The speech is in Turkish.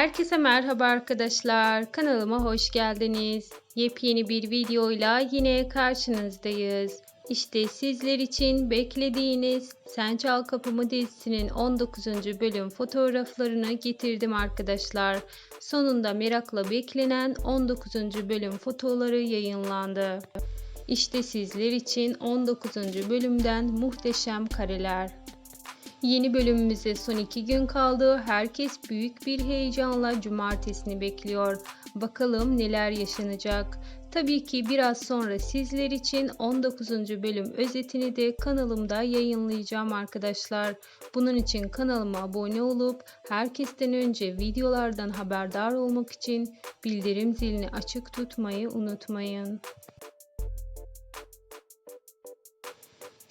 Herkese merhaba arkadaşlar. Kanalıma hoş geldiniz. Yepyeni bir videoyla yine karşınızdayız. İşte sizler için beklediğiniz Sen Çal Kapımı dizisinin 19. bölüm fotoğraflarını getirdim arkadaşlar. Sonunda merakla beklenen 19. bölüm fotoğrafları yayınlandı. İşte sizler için 19. bölümden muhteşem kareler. Yeni bölümümüze son iki gün kaldı. Herkes büyük bir heyecanla cumartesini bekliyor. Bakalım neler yaşanacak. Tabii ki biraz sonra sizler için 19. bölüm özetini de kanalımda yayınlayacağım arkadaşlar. Bunun için kanalıma abone olup herkesten önce videolardan haberdar olmak için bildirim zilini açık tutmayı unutmayın.